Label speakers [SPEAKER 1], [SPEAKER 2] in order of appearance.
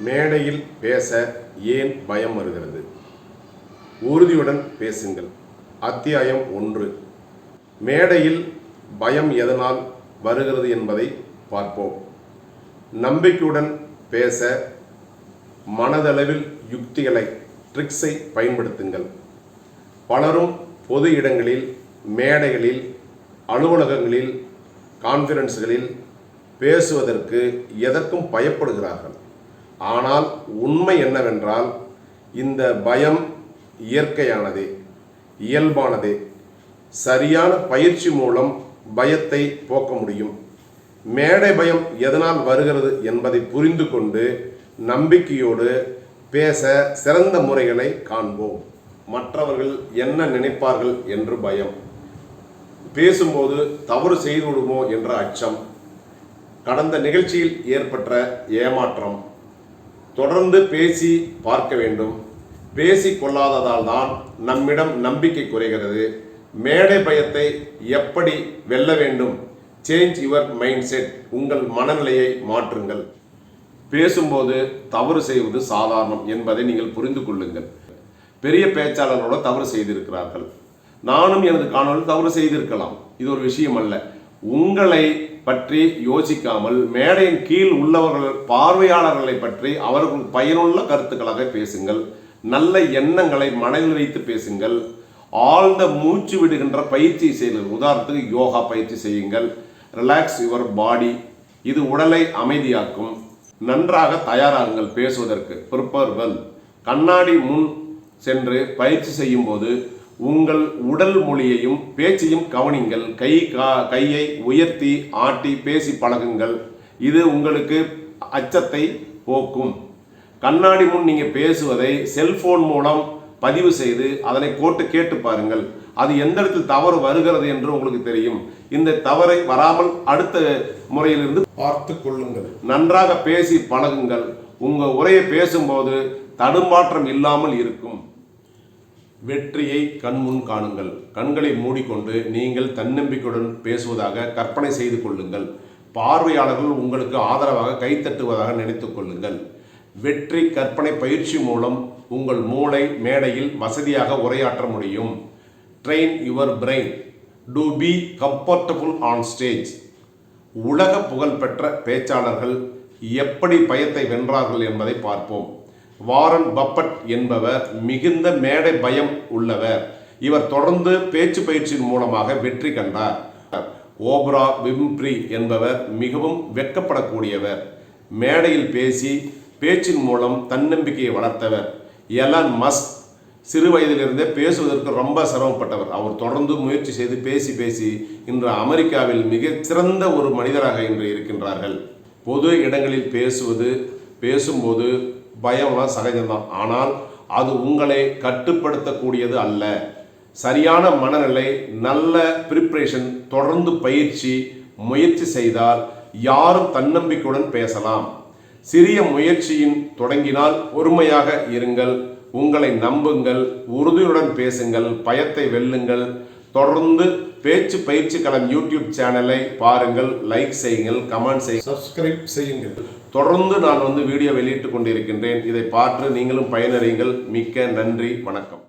[SPEAKER 1] மேடையில் பேச ஏன் பயம் வருகிறது? உறுதியுடன் பேசுங்கள். அத்தியாயம் ஒன்று. மேடையில் பயம் எதனால் வருகிறது என்பதை பார்ப்போம். நம்பிக்கையுடன் பேச மனதளவில் யுக்திகளை ட்ரிக்ஸை பயன்படுத்துங்கள். பலரும் பொது இடங்களில் மேடைகளில் அலுவலகங்களில் கான்ஃபரன்ஸ்களில் பேசுவதற்கு எதற்கும் பயப்படுகிறார்கள். ஆனால் உண்மை என்னவென்றால் இந்த பயம் இயற்கையானதே இயல்பானதே. சரியான பயிற்சி மூலம் பயத்தை போக்க முடியும். மேடை பயம் எதனால் வருகிறது என்பதை புரிந்து கொண்டு நம்பிக்கையோடு பேச சிறந்த முறைகளை காண்போம். மற்றவர்கள் என்ன நினைப்பார்கள் என்று பயம். பேசும்போது தவறு செய்து விடுமோ என்ற அச்சம். கடந்த நிகழ்ச்சியில் ஏற்பட்ட ஏமாற்றம். தொடர்ந்து பேசி பார்க்க வேண்டும். பேசி கொள்ளாததால் தான் நம்மிடம் நம்பிக்கை குறைகிறது. மேடை பயத்தை எப்படி வெல்ல வேண்டும்? சேஞ்ச் யுவர் மைண்ட் செட் உங்கள் மனநிலையை மாற்றுங்கள். பேசும்போது தவறு செய்வது சாதாரணம் என்பதை நீங்கள் புரிந்து கொள்ளுங்கள். பெரிய பேச்சாளர்களோட தவறு செய்திருக்கிறார்கள். நானும் எனது காணொலி தவறு செய்திருக்கலாம். இது ஒரு விஷயம் அல்ல. உங்களை பற்றி யோசிக்காமல் மேடையின் கீழ் உள்ளவர்கள் பார்வையாளர்களை பற்றி அவர்கள் பயனுள்ள கருத்துக்களாக பேசுங்கள். நல்ல எண்ணங்களை மனதில் வைத்து பேசுங்கள். ஆழ்ந்த மூச்சு விடுகின்ற பயிற்சி செய்யுங்கள். உதாரணத்துக்கு யோகா பயிற்சி செய்யுங்கள். ரிலாக்ஸ் யுவர் பாடி இது உடலை அமைதியாக்கும். நன்றாக தயாராகுங்கள். பேசுவதற்கு. ப்ரிப்பர் வெல் கண்ணாடி முன் சென்று பயிற்சி செய்யும்போது உங்கள் உடல் மொழியையும் பேச்சையும் கவனிங்கள். கை கா கையை உயர்த்தி ஆட்டி பேசி பழகுங்கள். இது உங்களுக்கு அச்சத்தை போக்கும். கண்ணாடி முன் நீங்கள் பேசுவதை செல்போன் மூலம் பதிவு செய்து அதனை போட்டு கேட்டு பாருங்கள். அது எந்த இடத்தில் தவறு வருகிறது என்று உங்களுக்கு தெரியும். இந்த தவறை வராமல் அடுத்த முறையிலிருந்து பார்த்து கொள்ளுங்கள். நன்றாக பேசி பழகுங்கள். உங்கள் உரையை பேசும்போது தடுமாற்றம் இல்லாமல் இருக்கும். வெற்றியை கண்முன் காணுங்கள். கண்களை மூடிக்கொண்டு நீங்கள் தன்னம்பிக்கையுடன் பேசுவதாக கற்பனை செய்து கொள்ளுங்கள். பார்வையாளர்கள் உங்களுக்கு ஆதரவாக கைத்தட்டுவதாக நினைத்துக் கொள்ளுங்கள். வெற்றி கற்பனை பயிற்சி மூலம் உங்கள் மூளை மேடையில் வசதியாக உரையாற்ற முடியும். Train your brain to be comfortable on stage உலக புகழ்பெற்ற பேச்சாளர்கள் எப்படி பயத்தை வென்றார்கள் என்பதை பார்ப்போம். வாரன் பப்பட் என்பவர் மிகுந்த மேடை பயம் உள்ளவர். இவர் தொடர்ந்து பேச்சு பயிற்சியின் மூலமாக வெற்றி கண்டார். ஓப்ரா விம்ப்ரி என்பவர் மிகவும் வெட்கப்படக்கூடியவர். மேடையில் பேசி பேச்சின் மூலம் தன்னம்பிக்கையை வளர்த்தவர். எலன் மஸ்க் சிறு வயதிலிருந்தே பேசுவதற்கு ரொம்ப சிரமப்பட்டவர். அவர் தொடர்ந்து முயற்சி செய்து பேசி பேசி இன்று அமெரிக்காவில் மிக சிறந்த ஒரு மனிதராக இன்று இருக்கின்றார்கள். பொது இடங்களில் பேசுவது பேசும்போது பயம்லாம் சகஜம்தான். ஆனால் அது உங்களை கட்டுப்படுத்தக்கூடியது அல்ல. சரியான மனநிலை நல்ல ப்ரிப்ரேஷன் தொடர்ந்து பயிற்சி முயற்சி செய்தால் யாரும் தன்னம்பிக்கையுடன் பேசலாம். சிறிய முயற்சியின் தொடங்கினால் பொறுமையாக இருங்கள். உங்களை நம்புங்கள் உறுதியுடன் பேசுங்கள் பயத்தை வெல்லுங்கள். தொடர்ந்து பேச்சு பயிற்சி களம் யூடியூப் சேனலை பாருங்கள் லைக் செய்யுங்கள் கமெண்ட் செய்யுங்கள். சப்ஸ்கிரைப் செய்யுங்கள். தொடர்ந்து நான் வந்து வீடியோ வெளியிட்டு கொண்டிருக்கின்றேன். இதை பார்த்து நீங்களும் பயனறியுங்கள் மிக்க நன்றி வணக்கம்.